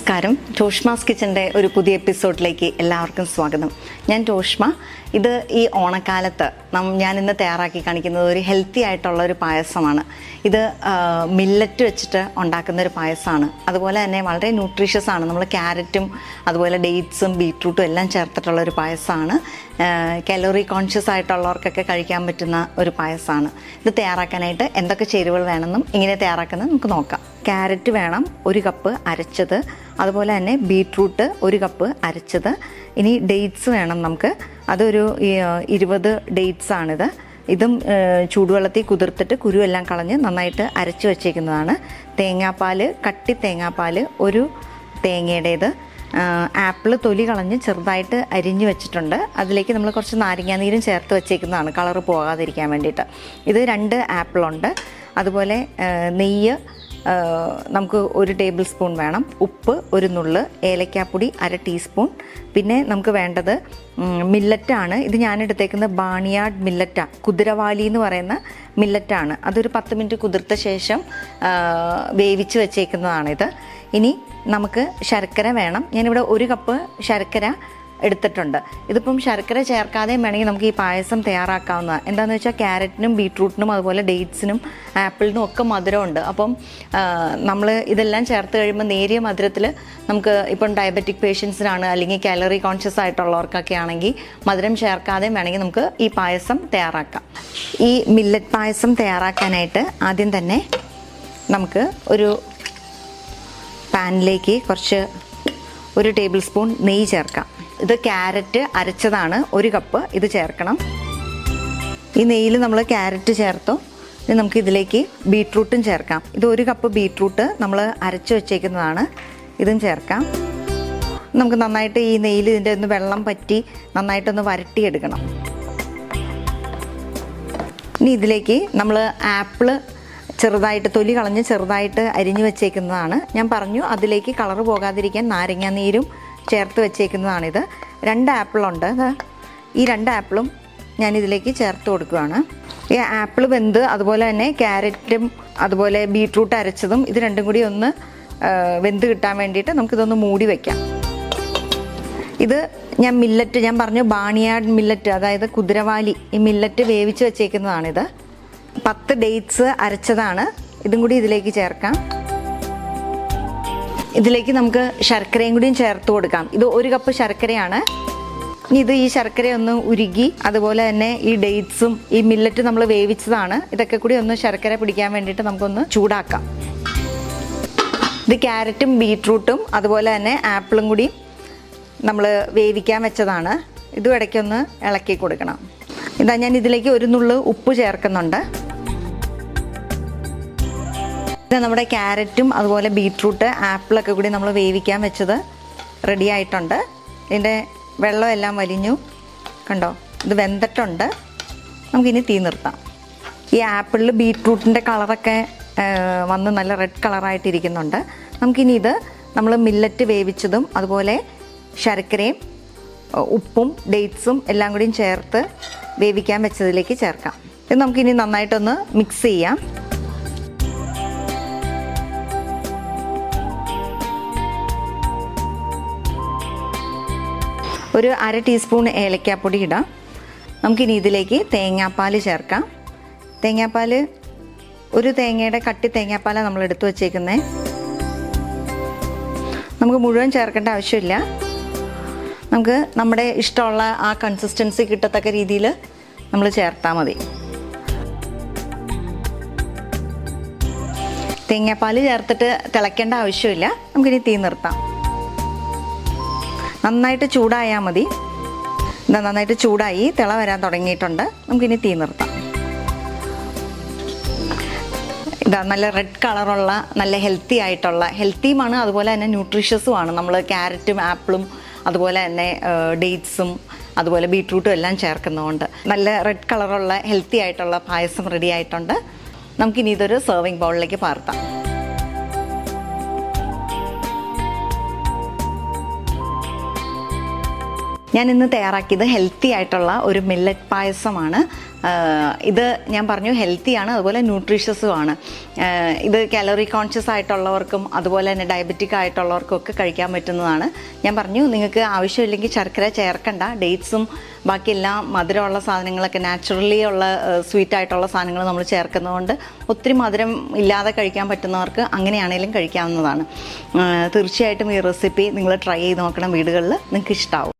നമസ്കാരം. ടോഷ്മാസ് കിച്ചന്റെ ഒരു പുതിയ എപ്പിസോഡിലേക്ക് എല്ലാവർക്കും സ്വാഗതം. ഞാൻ ടോഷ്മ ഇത് ഈ ഓണക്കാലത്ത് നം ഞാൻ ഇന്ന് തയ്യാറാക്കി കാണിക്കുന്നത് ഒരു ഹെൽത്തി ആയിട്ടുള്ള ഒരു പായസമാണ്. ഇത് മില്ലറ്റ് വെച്ചിട്ട് ഉണ്ടാക്കുന്ന ഒരു പായസമാണ്. അതുപോലെ തന്നെ വളരെ ന്യൂട്രീഷ്യസ് ആണ്. നമ്മൾ ക്യാരറ്റും അതുപോലെ ഡേറ്റ്സും ബീട്രൂട്ടും എല്ലാം ചേർത്തിട്ടുള്ള ഒരു പായസമാണ്. കലോറി കോൺഷ്യസ് ആയിട്ടുള്ളവർക്കൊക്കെ കഴിക്കാൻ പറ്റുന്ന ഒരു പായസമാണ്. ഇത് തയ്യാറാക്കാനായിട്ട് എന്തൊക്കെ ചേരുവകൾ വേണമെന്നും ഇങ്ങനെ തയ്യാറാക്കുന്നത് നമുക്ക് നോക്കാം. ക്യാരറ്റ് വേണം ഒരു കപ്പ് അരച്ചത് അതുപോലെ തന്നെ ബീട്രൂട്ട് ഒരു കപ്പ് അരച്ചത്. ഇനി ഡേറ്റ്സ് വേണം നമുക്ക്. അതൊരു ഇരുപത് ഡേറ്റ്സ് ആണിത്. ഇതും ചൂടുവെള്ളത്തിൽ കുതിർത്തിട്ട് കുരുവെല്ലാം കളഞ്ഞ് നന്നായിട്ട് അരച്ച് വച്ചേക്കുന്നതാണ്. തേങ്ങാപ്പാൽ കട്ടി തേങ്ങാപ്പാൽ ഒരു തേങ്ങയുടേത്. ആപ്പിൾ തൊലി കളഞ്ഞ് ചെറുതായിട്ട് അരിഞ്ഞു വെച്ചിട്ടുണ്ട്. അതിലേക്ക് നമ്മൾ കുറച്ച് നാരങ്ങാനീരും ചേർത്ത് വെച്ചേക്കുന്നതാണ്. കളറ് പോകാതിരിക്കാൻ വേണ്ടിയിട്ട്. ഇത് രണ്ട് ആപ്പിളുണ്ട്. അതുപോലെ നെയ്യ് നമുക്ക് ഒരു ടേബിൾ സ്പൂൺ വേണം. ഉപ്പ് ഒരു നുള്ള് ഏലക്കാപ്പൊടി അര ടീസ്പൂൺ. പിന്നെ നമുക്ക് വേണ്ടത് മില്ലറ്റാണ്. ഇത് ഞാൻ എടുത്തേക്കുന്നത് ബാണിയാഡ് മില്ലറ്റാണ് കുതിരവാലി എന്ന് പറയുന്ന മില്ലറ്റാണ്. അതൊരു പത്ത് മിനിറ്റ് കുതിർത്ത ശേഷം വേവിച്ച് വെച്ചേക്കുന്നതാണിത്. ഇനി നമുക്ക് ശർക്കര വേണം. ഞാനിവിടെ ഒരു കപ്പ് ശർക്കര എടുത്തിട്ടുണ്ട്. ഇതിപ്പം ശർക്കര ചേർക്കാതെയും വേണമെങ്കിൽ നമുക്ക് ഈ പായസം തയ്യാറാക്കാവുന്നതാണ് എന്താണെന്ന് വെച്ചാൽ ക്യാരറ്റിനും ബീട്രൂട്ടിനും അതുപോലെ ഡേറ്റ്സിനും ആപ്പിളിനും ഒക്കെ മധുരമുണ്ട്. അപ്പം നമ്മൾ ഇതെല്ലാം ചേർത്ത് കഴിയുമ്പോൾ നേരിയ മധുരത്തിൽ നമുക്ക് ഇപ്പം ഡയബറ്റിക് പേഷ്യൻസിനാണ് അല്ലെങ്കിൽ കാലറി കോൺഷ്യസ് ആയിട്ടുള്ളവർക്കൊക്കെ ആണെങ്കിൽ മധുരം ചേർക്കാതെയും വേണമെങ്കിൽ നമുക്ക് ഈ പായസം തയ്യാറാക്കാം. ഈ മില്ലറ്റ് പായസം തയ്യാറാക്കാനായിട്ട് ആദ്യം തന്നെ നമുക്ക് ഒരു പാനിലേക്ക് കുറച്ച് ഒരു ടേബിൾ സ്പൂൺ നെയ്യ് ചേർക്കാം. ഇത് ക്യാരറ്റ് അരച്ചതാണ്. ഒരു കപ്പ് ഇത് ചേർക്കണം. ഈ നെയ്യിൽ നമ്മൾ ക്യാരറ്റ് ചേർത്തു? ഇനി നമുക്ക് ഇതിലേക്ക് ബീട്രൂട്ടും ചേർക്കാം. ഇത് ഒരു കപ്പ് ബീട്രൂട്ട് നമ്മൾ അരച്ച് വെച്ചേക്കുന്നതാണ്. ഇതും ചേർക്കാം. നമുക്ക് നന്നായിട്ട് ഈ നെയ്യിൽ ഇതിന്റെ ഒന്ന് വെള്ളം പറ്റി നന്നായിട്ടൊന്ന് വരട്ടിയെടുക്കണം. ഇനി ഇതിലേക്ക് നമ്മൾ ആപ്പിൾ ചെറുതായിട്ട് തൊലി കളഞ്ഞ് ചെറുതായിട്ട് അരിഞ്ഞു വെച്ചേക്കുന്നതാണ്. ഞാൻ പറഞ്ഞു അതിലേക്ക് കളറ് പോകാതിരിക്കാൻ നാരങ്ങാ നീരും ചേർത്ത് വെച്ചേക്കുന്നതാണിത്. രണ്ട് ആപ്പിളുണ്ട് അത് ഈ രണ്ട് ആപ്പിളും ഞാൻ ഇതിലേക്ക് ചേർത്ത് കൊടുക്കുകയാണ് ഈ ആപ്പിൾ വെന്ത് അതുപോലെ തന്നെ ക്യാരറ്റും അതുപോലെ ബീട്രൂട്ട് അരച്ചതും ഇത് രണ്ടും കൂടി ഒന്ന് വെന്ത് കിട്ടാൻ വേണ്ടിയിട്ട് നമുക്കിതൊന്ന് മൂടി വയ്ക്കാം ഇത് ഞാൻ മില്ലറ്റ് ഞാൻ പറഞ്ഞു ബാണിയാഡ് മില്ലറ്റ് അതായത് കുതിരവാലി ഈ മില്ലറ്റ് വേവിച്ച് വെച്ചേക്കുന്നതാണിത്. പത്ത് ഡേറ്റ്സ് അരച്ചതാണ്. ഇതും കൂടി ഇതിലേക്ക് ചേർക്കാം. ഇതിലേക്ക് നമുക്ക് ശർക്കരയും കൂടിയും ചേർത്ത് കൊടുക്കാം. ഇത് ഒരു കപ്പ് ശർക്കരയാണ്. ഇനി ഇത് ഈ ശർക്കര ഒന്ന് ഉരുകി അതുപോലെ തന്നെ ഈ ഡേറ്റ്സും ഈ മില്ലറ്റ് നമ്മൾ വേവിച്ചതാണ്. ഇതൊക്കെ കൂടി ഒന്ന് ശർക്കര പിടിക്കാൻ വേണ്ടിയിട്ട് നമുക്കൊന്ന് ചൂടാക്കാം. ഇത് ക്യാരറ്റും ബീട്രൂട്ടും അതുപോലെ തന്നെ ആപ്പിളും കൂടി നമ്മൾ വേവിക്കാൻ വെച്ചതാണ്. ഇതും ഇടയ്ക്കൊന്ന് ഇളക്കി കൊടുക്കണം. ഇതാ ഞാൻ ഇതിലേക്ക് ഒരു നുള്ളു ഉപ്പ് ചേർക്കുന്നുണ്ട്. ഇത് നമ്മുടെ ക്യാരറ്റും അതുപോലെ ബീട്രൂട്ട് ആപ്പിളൊക്കെ കൂടി നമ്മൾ വേവിക്കാൻ വെച്ചത് റെഡി ആയിട്ടുണ്ട്. ഇതിന്റെ വെള്ളമെല്ലാം വലിഞ്ഞു. കണ്ടോ? ഇത് വെന്തിട്ടുണ്ട്. നമുക്കിനി തീ നിർത്താം. ഈ ആപ്പിളിൽ ബീട്രൂട്ടിന്റെ കളറൊക്കെ വന്ന് നല്ല റെഡ് കളറായിട്ടിരിക്കുന്നുണ്ട് നമുക്കിനി ഇത് നമ്മൾ മില്ലറ്റ് വേവിച്ചതും അതുപോലെ ശർക്കരയും ഉപ്പും ഡേറ്റ്സും എല്ലാം കൂടിയും ചേർത്ത് വേവിക്കാൻ വെച്ചതിലേക്ക് ചേർക്കാം. ഇത് നമുക്കിനി നന്നായിട്ടൊന്ന് മിക്സ് ചെയ്യാം. ഒരു അര ടീസ്പൂൺ ഏലക്കാപ്പൊടി ഇടാം. നമുക്കിനി ഇതിലേക്ക് തേങ്ങാപ്പാൽ ചേർക്കാം. തേങ്ങാപ്പാൽ ഒരു തേങ്ങയുടെ കട്ടി തേങ്ങാപ്പാലാണ് നമ്മൾ എടുത്തു വച്ചേക്കുന്നത് നമുക്ക് മുഴുവൻ ചേർക്കേണ്ട ആവശ്യമില്ല. നമുക്ക് നമ്മുടെ ഇഷ്ടമുള്ള ആ കൺസിസ്റ്റൻസി കിട്ടത്തക്ക രീതിയിൽ നമ്മൾ ചേർത്താൽ മതി. തേങ്ങാപ്പാൽ ചേർത്തിട്ട് തിളയ്ക്കേണ്ട ആവശ്യമില്ല. നമുക്കിനി തീ നിർത്താം. നന്നായിട്ട് ചൂടായാൽ മതി. ഇതാ നന്നായിട്ട് ചൂടായി തിള വരാൻ തുടങ്ങിയിട്ടുണ്ട്. നമുക്കിനി തീ നിർത്താം. ഇതാ നല്ല റെഡ് കളറുള്ള നല്ല ഹെൽത്തി ആയിട്ടുള്ള ഹെൽത്തിയുമാണ് അതുപോലെ തന്നെ ന്യൂട്രീഷ്യസുമാണ് നമ്മൾ ക്യാരറ്റും ആപ്പിളും അതുപോലെ തന്നെ ഡേറ്റ്സും അതുപോലെ ബീട്രൂട്ടും എല്ലാം ചേർക്കുന്നതുകൊണ്ട് നല്ല റെഡ് കളറുള്ള ഹെൽത്തി ആയിട്ടുള്ള പായസം റെഡി ആയിട്ടുണ്ട്. നമുക്കിനി ഇതൊരു സെർവിങ് ബൗളിലേക്ക് പാർത്താം ഞാൻ ഇന്ന് തയ്യാറാക്കിയത് ഹെൽത്തി ആയിട്ടുള്ള ഒരു മില്ലറ്റ് പായസമാണ്. ഇത് ഞാൻ പറഞ്ഞു ഹെൽത്തിയാണ് അതുപോലെ ന്യൂട്രീഷ്യസുമാണ് ഇത് കാലറി കോൺഷ്യസ് ആയിട്ടുള്ളവർക്കും അതുപോലെ തന്നെ ഡയബറ്റിക് ആയിട്ടുള്ളവർക്കും ഒക്കെ കഴിക്കാൻ പറ്റുന്നതാണ്. ഞാൻ പറഞ്ഞു നിങ്ങൾക്ക് ആവശ്യമില്ലെങ്കിൽ ശർക്കര ചേർക്കണ്ട ഡേറ്റ്സും ബാക്കി എല്ലാം മധുരമുള്ള സാധനങ്ങളൊക്കെ നാച്ചുറലി ഉള്ള സ്വീറ്റ് ആയിട്ടുള്ള സാധനങ്ങൾ നമ്മൾ ചേർക്കുന്നതുകൊണ്ട് ഒത്തിരി മധുരം ഇല്ലാതെ കഴിക്കാൻ പറ്റുന്നവർക്ക് അങ്ങനെയാണെങ്കിലും കഴിക്കാവുന്നതാണ്. തീർച്ചയായിട്ടും ഈ റെസിപ്പി നിങ്ങൾ ട്രൈ ചെയ്ത് നോക്കണം വീടുകളിൽ നിങ്ങൾക്ക് ഇഷ്ടമാവും